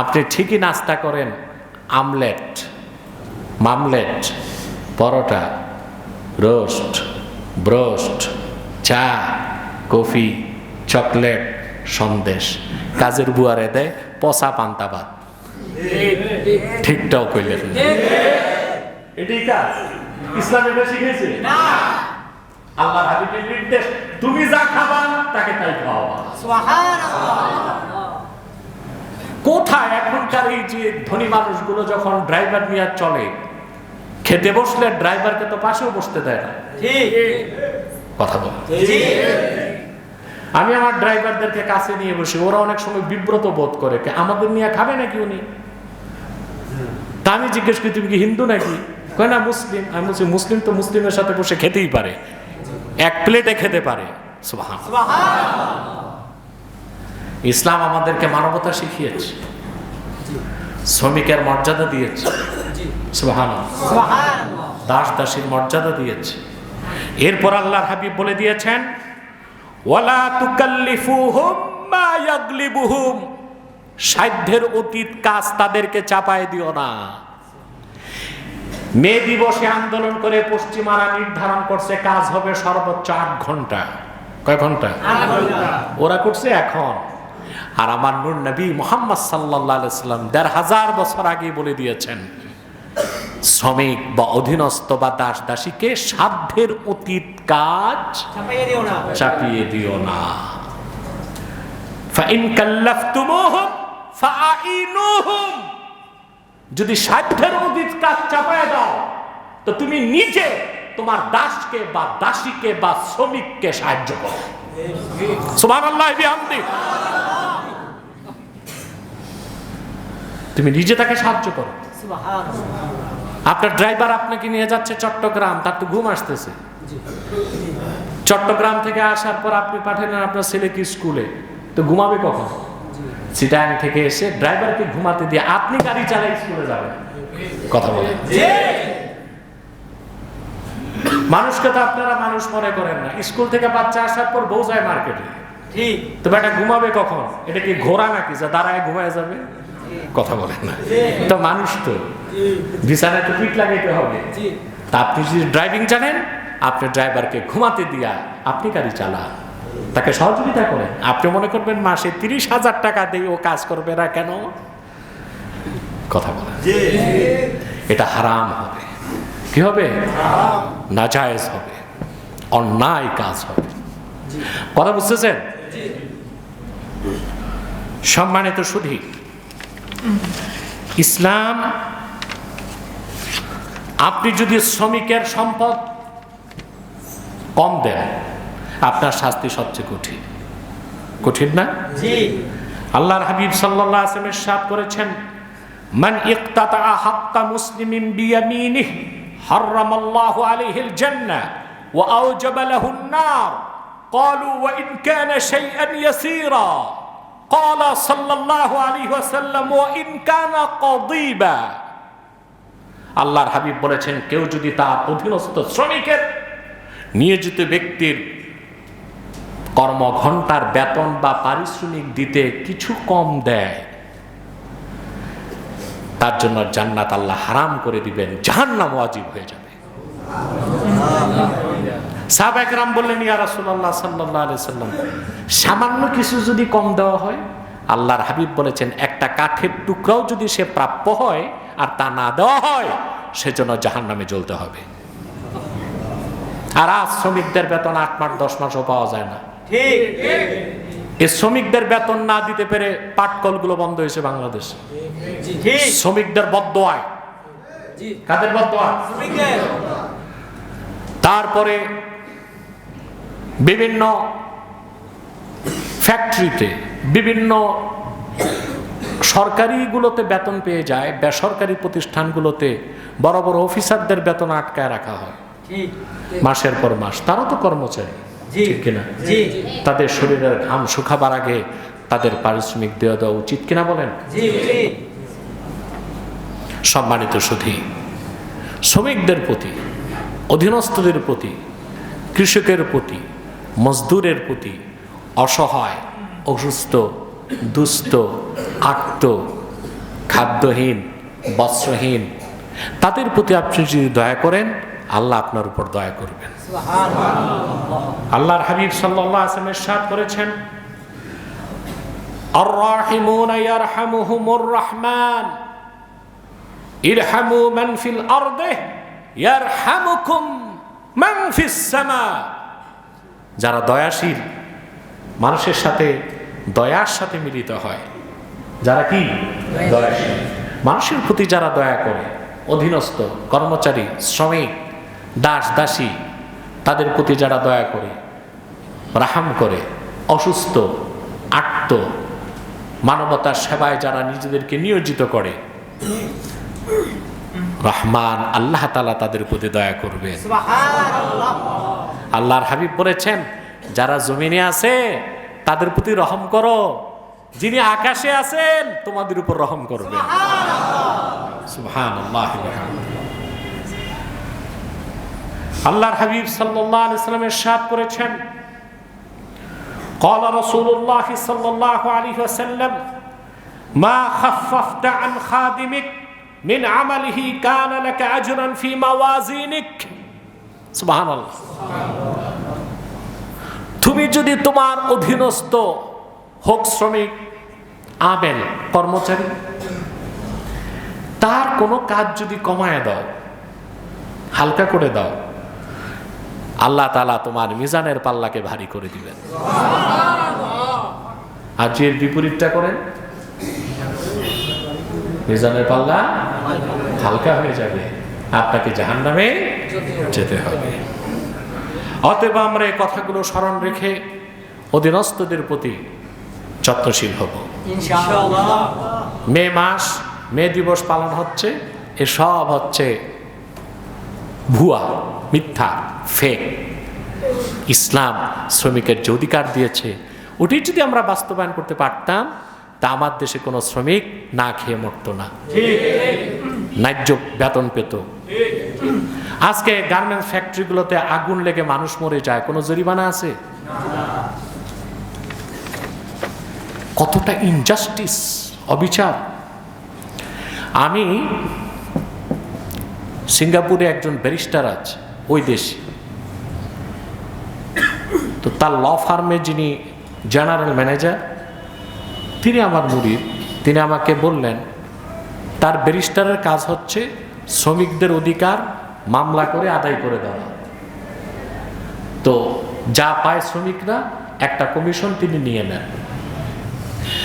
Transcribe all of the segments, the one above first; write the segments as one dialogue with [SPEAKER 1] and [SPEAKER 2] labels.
[SPEAKER 1] আপনি ঠিকই নাস্তা করেন আমলেট মামলেট পরোটা রোস্ট ব্রোস্ট চা কফি চকলেট সন্দেশ। কাজের বুয়ারে দেয় পচা পান্তাবাদ ঠিকটাও কইলেন এটাই কাজ। ইসলাম এটা শিখেছে আল্লাহ হাবিবের নির্দেশ তুমি যা খাবা তাকে তাই খাওয়াবা। কোথায় এখনকার এই যে ধনী মানুষগুলো যখন ড্রাইভার নিয়ে চলে? খেতে বসলে ড্রাইভারকে তো পাশেও বসতে দেয় না। কথা বল। আমি আমার ড্রাইভারদেরকে কাছে নিয়ে বসি ওরা অনেক সময় বিব্রত বোধ করে আমাদের নিয়ে খাবে নাকি উনি? তা আমি জিজ্ঞেস করি তুমি কি হিন্দু নাকি? কয় না মুসলিম। আমি বলছি মুসলিম তো মুসলিমের সাথে বসে খেতেই পারে। এক প্লেটে খেতে পারে। সুবহান ইসলাম আমাদেরকে মানবতা শিখিয়েছে। শ্রমিকের মর্যাদা দিয়েছে। দাস দাসীর মর্যাদা দিয়েছে। এরপর আল্লাহর হাবিব বলে দিয়েছেন ওয়ালা তুকাল্লিফুহুম মা ইয়াগলিবুহুম। সাধ্যের অতীত কাজ তাদেরকে চাপায় দিও না। মে দিবসে আন্দোলন করে পশ্চিমারা নির্ধারণ করছে কাজ হবে সর্বোচ্চ আট ঘণ্টা। কয় ঘণ্টা। ওরা করছে এখন। আর আমার নূর নবী মোহাম্মদ সাল্লাহ সাল্লাম দেড় হাজার বছর আগে বলে দিয়েছেন শ্রমিক বা অধীনস্থ বা দাস দাসীকে সাধ্যের অতীত কাজ চাপিয়ে দিও না। যদি সাধ্যের অতীত কাজ চাপায় দাও তো তুমি নিজে তোমার দাসকে বা দাসীকে বা শ্রমিককে সাহায্য করো। সুবহানাল্লাহ তুমি নিজে তাকে সাহায্য করো। আপনার ড্রাইভার আপনাকে নিয়ে যাচ্ছে চট্টগ্রাম তার তো ঘুম আসতেছে। চট্টগ্রাম থেকে আসার পর আপনি পাঠালেন আপনার ছেলেকে স্কুলে তো ঘুমাবে কখন? সিটাং থেকে এসে ড্রাইভারকে ঘুমাতে দিয়ে আপনি গাড়ি চালাই স্কুলে যাবেন। কথা বলেন। মানুষকে তো আপনারা মানুষ মনে করেন না। স্কুল থেকে বাচ্চা আসার পর বউ যায় মার্কেটে। তো বেটা ঘুমাবে কখন? এটা কি ঘোরা নাকি? যা দাঁড়ায় ঘুমায় যাবে? কথা বলেন না। তো মানুষ তো বিছানায় তো পিঠ লাগাইতে হবে। তা আপনি যদি ড্রাইভিং জানেন আপনি ড্রাইভারকে ঘুমাতে দিয়া আপনি গাড়ি চালান। তাকে সহযোগিতা করেন। আপনি মনে করবেন মাসে তিরিশ হাজার টাকা দিয়ে ও কাজ করবে না কেন? কথা বলেন। এটা হারাম হবে। কি হবে? নাজায়েজ হবে। অন্যায় কাজ হবে। কথা বুঝতেছেন? সম্মানিত সুধী ইসলাম আপনি যদি শ্রমিকের সম্পদ কম দেন আপনার শাস্তি সবচেয়ে কঠিন কঠিন না আল্লাহর হাবিব সাল্লাল্লাহু আলাইহি ওয়াসাল্লাম ইরশাদ করেছেন মান ইকতাতা হাক্কা মুসলিমিন বিয়ামিনিহ হারামাল্লাহু আলাইহিল জান্নাহ ওয়া আওজাবা লাহুন নার قالوا وإن كان شيئا يسيرا قال صلى الله عليه وسلم وإن كان قضيبا আল্লাহর হাবিব বলেছেন কেউ যদি তার অধীনস্থ শ্রমিকের নিয়োজিত ব্যক্তির কর্মঘণ্টার বেতন বা পারিশ্রমিক দিতে কিছু কম দেয় তার জন্য জান্নাত আল্লাহ হারাম করে দিবেন জাহান্নাম ওয়াজিব হয়ে যাবে সাহাবাকরাম বললেন ইয়া আলাইহি সাল্লাম সামান্য কিছু যদি কম দেওয়া হয়? আল্লাহর হাবিব বলেছেন একটা কাঠের টুকরাও যদি সে প্রাপ্য হয় আর তা না দেওয়া হয় সেজন্য জাহান্নামে জ্বলতে হবে। আর আজ শ্রমিকদের বেতন আট মাস দশ মাসও পাওয়া যায় না। এই শ্রমিকদের বেতন না দিতে পেরে পাটকলগুলো বন্ধ হয়েছে বাংলাদেশে। শ্রমিকদের বদোয়ায় কাদের বদোয়ায় তারপরে বিভিন্ন ফ্যাক্টরিতে বিভিন্ন সরকারিগুলোতে বেতন পেয়ে যায় বেসরকারি প্রতিষ্ঠানগুলোতে বড় বড় অফিসারদের বেতন আটকায় রাখা হয় মাসের পর মাস। তারা তো কর্মচারী ঠিক কিনা? তাদের শরীরের ঘাম শুকাবার আগে তাদের পারিশ্রমিক দেওয়া দেওয়া উচিত কিনা বলেন? সম্মানিত সুধী শ্রমিকদের প্রতি অধীনস্থদের প্রতি কৃষকের প্রতি মজদুরের প্রতি অসহায় অসুস্থ দুস্থ আক্ত খাদ্যহীন বস্ত্রহীন তাদের প্রতি আপনি যদি দয়া করেন আল্লাহ আপনার উপর দয়া করবেন আল্লাহর হাবিব সাল্লাল্লাহু আলাইহি ওয়াসাল্লাম ইরশাদ করেছেন الراحمون يرحمهم الرحمن ارحموا من في الأرض يرحمكم من في السماء যারা দয়াশীল মানুষের সাথে দয়ার সাথে মিলিত হয়। যারা কি? দয়াশীল। মানুষের প্রতি যারা দয়া করে অধীনস্থ কর্মচারী শ্রমিক দাস দাসী তাদের প্রতি যারা দয়া করে রাহাম করে অসুস্থ আত্ম মানবতার সেবায় যারা নিজেদেরকে নিয়োজিত করে রহমান আল্লাহ তালা তাদের প্রতি দয়া করবেন আল্লাহর হাবিব বলেছেন যারা জমিনে আছে তাদের প্রতি রহম করো যিনি আকাশে আছেন তোমাদের উপর রহম করবে সুবহানাল্লাহ আল্লাহর হাবিব সাল্লাল্লাহু আলাইহি সাল্লাম ইরশাদ করেছেন قال رسول الله صلى الله عليه وسلم ما خففت عن خادمك من عمله كان لك أجرا في موازينك তুমি যদি তোমার অধীনস্থ হোক শ্রমিক আবেল কর্মচারী, তার কোনো কাজ যদি কমায় দাও, হালকা করে দাও, আল্লাহ তালা তোমার মিজানের পাল্লাকে ভারী করে দিবেন। আর যে বিপরীতটা করেন, মিজানের পাল্লা হালকা হয়ে যাবে, আপনাকে জাহান নামে যেতে হবে। অতএব আমরা এই কথাগুলো স্মরণ রেখে অধীনস্থদের প্রতি যত্নশীল হব। মে মাস মে দিবস পালন হচ্ছে এ সব হচ্ছে ভুয়া মিথ্যা ফেক ইসলাম শ্রমিকের যে অধিকার দিয়েছে ওটি যদি আমরা বাস্তবায়ন করতে পারতাম তা আমার দেশে কোনো শ্রমিক না খেয়ে মরত না। ন্যায্য বেতন পেত। আজকে গার্মেন্টস ফ্যাক্টরিগুলোতে আগুন লেগে মানুষ মরে যায়, কোনো জরিমানা আছে? কতটা ইনজাস্টিস অবিচার। আমি সিঙ্গাপুরে একজন ব্যারিস্টার আছে, ওই দেশে। তো তার ল ফার্মে যিনি জেনারেল ম্যানেজার তিনি আমার মুরির তিনি আমাকে বললেন, তার ব্যারিস্টারের কাজ হচ্ছে শ্রমিকদের অধিকার মামলা করে আদায় করে দেওয়া তো যা পায় শ্রমিকরা একটা কমিশন তিনি নিয়ে নেন।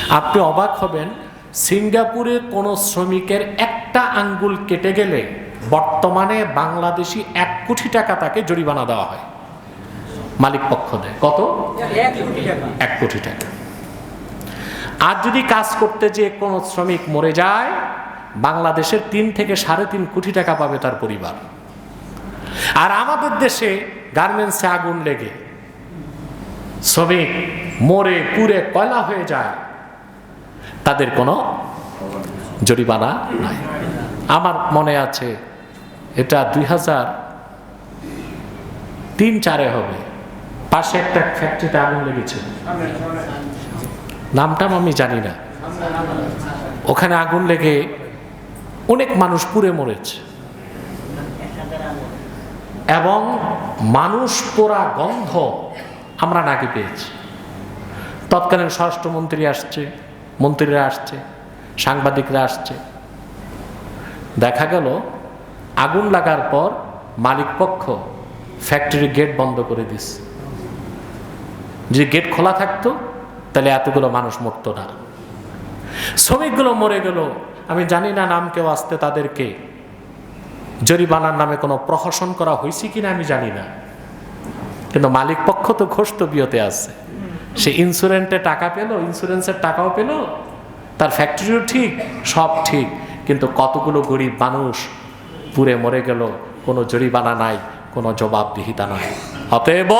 [SPEAKER 1] আপনি অবাক হবেন সিঙ্গাপুরে কোনো শ্রমিকের একটা আঙ্গুল কেটে গেলে বর্তমানে বাংলাদেশি এক কোটি টাকা তাকে জরিমানা দেওয়া হয়। মালিক পক্ষ দেয় কত? এক কোটি টাকা। আর যদি কাজ করতে যে কোনো শ্রমিক মরে যায় বাংলাদেশের তিন থেকে সাড়ে তিন কোটি টাকা পাবে তার পরিবার। আর আমাদের দেশে গার্মেন্টসে আগুন লেগে। শ্রমিক মরে পুরে কয়লা হয়ে যায়, তাদের কোনো জরিমানা নাই। আমার মনে আছে এটা দুই হাজার তিন চারে হবে। পাশে একটা ফ্যাক্টরিতে আগুন লেগেছে। নামটাম আমি জানি না। ওখানে আগুন লেগে অনেক মানুষ পুড়ে মরেছে। এবং মানুষ পোড়া গন্ধ আমরা নাকি পেয়েছি। তৎকালীন স্বরাষ্ট্রমন্ত্রী আসছে, মন্ত্রীরা আসছে, সাংবাদিকরা আসছে। দেখা গেল, আগুন লাগার পর মালিক পক্ষ ফ্যাক্টরি গেট বন্ধ করে দিস যদি গেট খোলা থাকতো, তাহলে এতগুলো মানুষ মরতো না। শ্রমিকগুলো মরে গেল। আমি জানি না নাম কেউ আসতে তাদেরকে জরিমানার নামে কোনো প্রহসন করা হয়েছে কিনা আমি জানি না। কিন্তু মালিক পক্ষ তো ঘোষত বিয়তে আছে। সে ইন্স্যুরেন্সে টাকা পেল ইন্স্যুরেন্সের টাকাও পেল, তার ফ্যাক্টরিও ঠিক, সব ঠিক, কিন্তু কতগুলো গরিব মানুষ পুড়ে মরে গেল, কোনো জরিমানা নাই, কোনো জবাবদিহিতা নাই। অতএব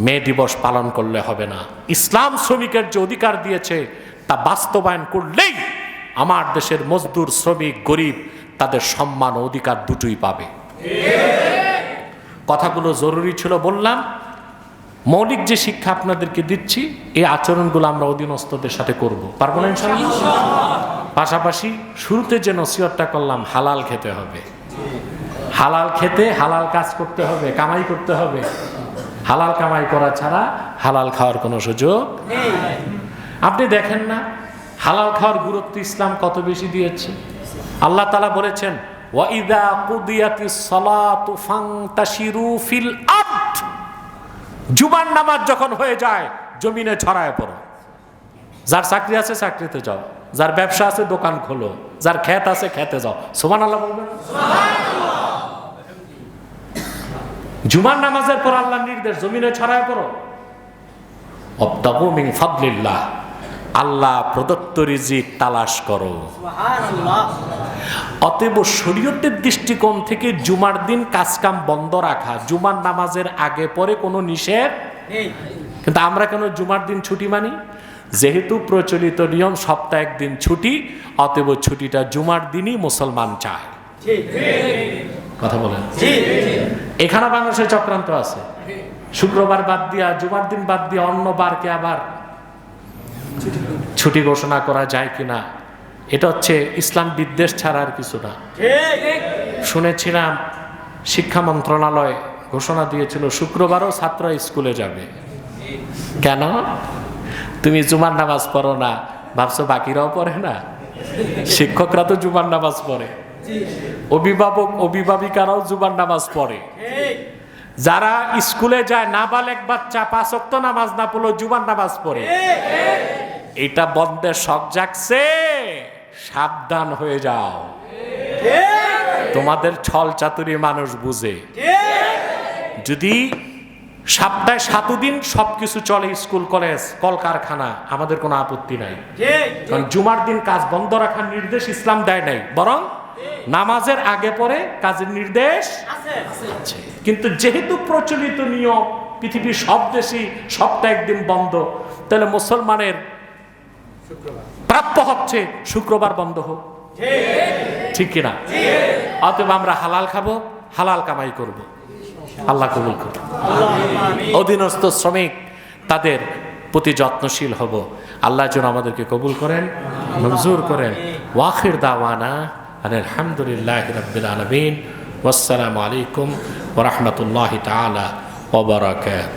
[SPEAKER 1] মে দিবস পালন করলে হবে না। ইসলাম শ্রমিকের যে অধিকার দিয়েছে, তা বাস্তবায়ন করলেই আমার দেশের মজদুর, শ্রমিক, গরিব, তাদের সম্মান ও অধিকার দুটোই পাবে। কথাগুলো জরুরি ছিল, বললাম। মৌলিক যে শিক্ষা আপনাদেরকে দিচ্ছি, এই আচরণগুলো আমরা অধীনস্থদের সাথে করব। পারব না পাশাপাশি শুরুতে যে নসিহতটা করলাম, হালাল খেতে হবে। হালাল খেতে হালাল কাজ করতে হবে, কামাই করতে হবে। হালাল কামাই করা ছাড়া হালাল খাওয়ার কোনো সুযোগ আপনি দেখেন না হালাল খাওয়ার গুরুত্ব ইসলাম কত বেশি দিয়েছে? আল্লাহ তালা বলেছেন ওয়াইদা কুদিয়াতি সলাতু ফাংতাশিরু ফিল আরদ। জুমার নামাজ যখন হয়ে যায়, জমিনে ছড়ায় পড়ো। যার চাকরি আছে, চাকরিতে যাও। যার ব্যবসা আছে, দোকান খোলো। যার ক্ষেত আছে খেতে যাও। সোমান আল্লাহ বলবেন জুমার নামাজের পর আল্লাহ নির্দেশ, জমিনে ছড়ায় পড়ো। অব্দাবু মিন ফাদলিল্লাহ। আল্লাহ প্রদত্ত রিজিক তালাশ করো। অতএব শরীয়তের দৃষ্টিকোণ থেকে জুমার দিন কাজকাম বন্ধ রাখা জুমার নামাজের আগে পরে কোনো নিষেধ? কিন্তু আমরা কেন জুমার দিন ছুটি মানি? যেহেতু প্রচলিত নিয়ম সপ্তাহে একদিন ছুটি অতএব ছুটিটা জুমার দিনই মুসলমান চায়। কথা বলেন। এখানে বাংলাদেশের চক্রান্ত আছে। শুক্রবার বাদ দিয়া জুমার দিন বাদ দিয়া অন্য বারকে আবার ছুটি ঘোষণা করা যায় কিনা এটা হচ্ছে ইসলাম বিদ্বেষ ছাড়া আর কিছু না। শুনেছিলাম শিক্ষা মন্ত্রণালয় ঘোষণা দিয়েছিল শুক্রবারও ছাত্ররা স্কুলে যাবে। কেন? তুমি জুমার নামাজ পড়ো না। ভাবছ বাকিরাও পড়ে না? শিক্ষকরা তো জুমার নামাজ পড়ে। অভিভাবক অভিভাবিকারাও জুমার নামাজ পড়ে। যারা স্কুলে যায় নাবালেক বাচ্চা পাঁচক্ত নামাজ না পড়লেও জুমার নামাজ পড়ে। এটা বন্ধের শখ জাগছে, সাবধান হয়ে যাও। তোমাদের ছল চাতুরি মানুষ বুঝে। যদি সপ্তাহে সাত দিন সবকিছু চলে স্কুল, কলেজ, কলকারখানা, আমাদের কোনো আপত্তি নাই। কারণ জুমার দিন কাজ বন্ধ রাখার নির্দেশ ইসলাম দেয় নাই, বরং নামাজের আগে পরে কাজের নির্দেশ কিন্তু যেহেতু প্রচলিত নিয়ম, পৃথিবীর সব দেশই সপ্তাহে একদিন বন্ধ, তাহলে মুসলমানের প্রাপ্য হচ্ছে শুক্রবার বন্ধ হোক। ঠিক কিনা? অতএব আমরা হালাল খাব, হালাল কামাই করব। আল্লাহ কবুল করুন অধীনস্থ শ্রমিক, তাদের প্রতি যত্নশীল হব। আল্লাহ যেন আমাদেরকে কবুল করেন, মঞ্জুর করেন। ওয়াখির দাওয়ানা আলহামদুলিল্লাহ রবিল আলমিন। আসসালামু আলাইকুম ওরহমতুল্লাহ তালা ওবরাকাত